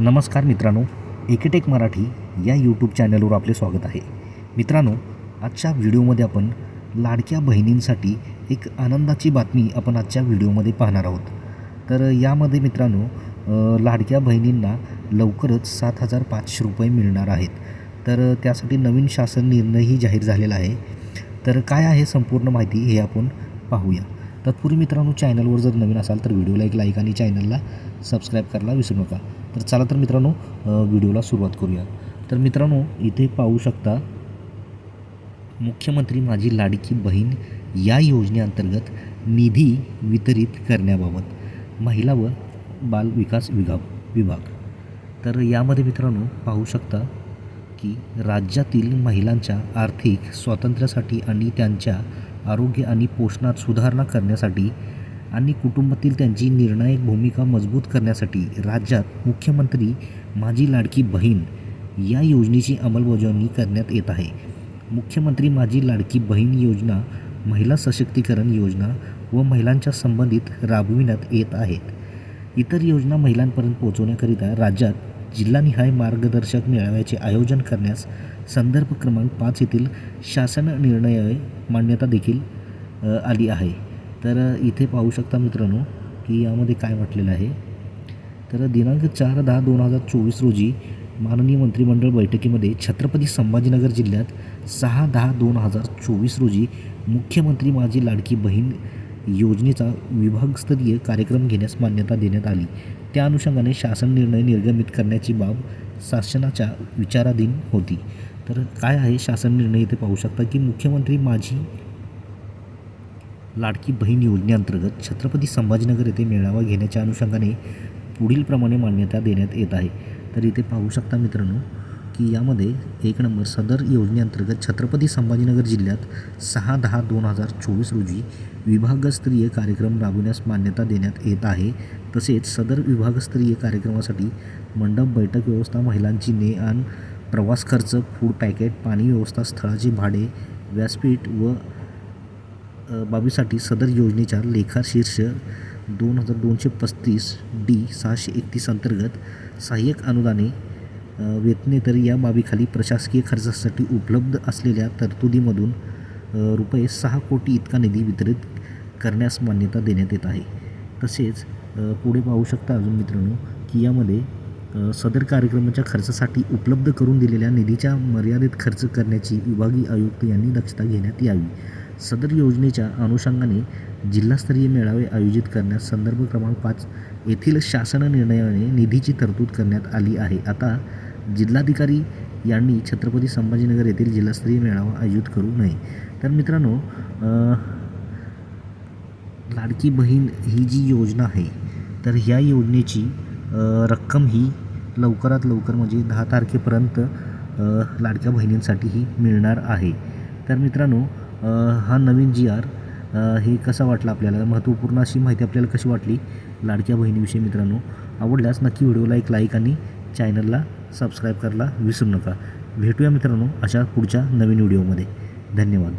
नमस्कार मित्रांनो एकेटेक मराठी या यूट्यूब चॅनलवर आपले स्वागत आहे. मित्रांनो आजच्या व्हिडिओमध्ये आपण लाडक्या बहिणींसाठी एक आनंदाची बातमी आपण आजच्या व्हिडिओमध्ये पाहणार आहोत. तर यामध्ये मित्रांनो लाडक्या बहिणींना लवकरच सात हजार पाचशे रुपये मिळणार आहेत. तर त्यासाठी नवीन शासन निर्णयही जाहीर झालेला आहे. तर काय आहे संपूर्ण माहिती हे आपण पाहूया. तत्पूर्वी मित्रांनो चॅनलवर जर नवीन असाल तर व्हिडिओला एक लाईक आणि चॅनलला सबस्क्राईब करायला विसरू नका. तर चला तर मित्रांनो व्हिडिओला सुरुवात करूया. तर मित्रांनो इथे पाहू शकता मुख्यमंत्री माझी लाडकी बहीण या योजनेअंतर्गत निधी वितरित करण्याबाबत महिला व बाल विकास विभाग विभाग. तर यामध्ये मित्रांनो पाहू शकता की राज्यातील महिलांच्या आर्थिक स्वातंत्र्यासाठी आणि त्यांच्या आरोग्य आणि पोषणात सुधारणा करण्यासाठी आणि कुटुंबातील त्यांची निर्णायक भूमिका मजबूत करण्यासाठी राज्यात मुख्यमंत्री माझी लाडकी बहीण या योजनेची अंमलबजावणी करण्यात येत आहे. मुख्यमंत्री माझी लाडकी बहीण योजना महिला सशक्तीकरण योजना व महिलांच्या संबंधित राबविण्यात येत आहेत. इतर योजना महिलांपर्यंत पोहोचवण्याकरिता राज्यात जिल्हानिहाय मार्गदर्शक मेळाव्याचे आयोजन करण्यास संदर्भ क्रमांक पाच येथील शासन निर्णय मान्यता देखील आली आहे. तर इथे पाहू शकता मित्रांनो की यामध्ये काय म्हटलेलं आहे. तर दिनांक चार दहा दोन हजार चोवीस रोजी माननीय मंत्रिमंडळ बैठकीमध्ये छत्रपती संभाजीनगर जिल्ह्यात सहा दहा दोन हजार चोवीस रोजी मुख्यमंत्री माझी लाडकी बहीण योजनेचा विभागस्तरीय कार्यक्रम घेण्यास मान्यता देण्यात आली. त्या अनुषंगाने शासन निर्णय निर्गमित करण्याची बाब शासनाच्या विचाराधीन होती. तर काय आहे शासन निर्णय? इथे पाहू शकता की मुख्यमंत्री माझी लाडकी बहीण योजनेअंतर्गत छत्रपती संभाजीनगर येथे मेळावा घेण्याच्या अनुषंगाने पुढीलप्रमाणे मान्यता देण्यात येत आहे. तर इथे पाहू शकता मित्रांनो की यामध्ये एक नंबर सदर योजनेअंतर्गत छत्रपती संभाजीनगर जिल्ह्यात सहा दहा दोन हजार चोवीस रोजी विभागस्तरीय कार्यक्रम राबविण्यास मान्यता देण्यात येत आहे. तसेच सदर विभागस्तरीय कार्यक्रमासाठी मंडप बैठक व्यवस्था महिलांची ने आण प्रवास खर्च फूड पॅकेट पाणी व्यवस्था स्थळाचे भाडे व्यासपीठ व बाबीसाठी सदर योजनेच्या लेखाशीर्ष दोन हजार दोनशे पस्तीस डी सहाशे एकतीस अंतर्गत सहाय्यक अनुदाने वेतनेतर या बाबीखाली प्रशासकीय खर्चासाठी उपलब्ध असलेल्या तरतुदीमधून रुपये सहा कोटी इतका निधी वितरित करण्यास मान्यता देण्यात येत आहे. तसेच पुढे पाहू शकता अजून मित्रांनो की यामध्ये सदर कार्यक्रमाच्या खर्चासाठी उपलब्ध करून दिलेल्या निधीच्या मर्यादित खर्च करण्याची विभागीय आयुक्त यांनी दक्षता घेण्यात यावी. सदर योजनेच्या अनुषंगाने जिल्हास्तरीय मेळावे आयोजित करण्यास संदर्भ क्रमांक पाच येथील शासन निर्णयाने निधीची तरतूद करण्यात आली आहे. आता जिल्हाधिकारी यांनी छत्रपती संभाजीनगर येथील जिल्हास्तरीय मेळावा आयोजित करू नये. तर मित्रांनो लाडकी बहीण ही जी योजना आहे तर ह्या योजनेची रक्कम ही लवकरात लवकर म्हणजे दहा तारखेपर्यंत लाडक्या बहिणींसाठी ही मिळणार आहे. तर मित्रांनो हा नवीन जी आर हे कसा वाटला आपल्याला? महत्त्वपूर्ण अशी माहिती आपल्याला कशी वाटली? लाडक्या बहिणीविषयी मित्रांनो आवडल्यास नक्की व्हिडिओला एक लाईक आणि चॅनलला सबस्क्राईब करायला विसरू नका. भेटूया मित्रांनो अशा पुढच्या नवीन व्हिडिओमध्ये. धन्यवाद.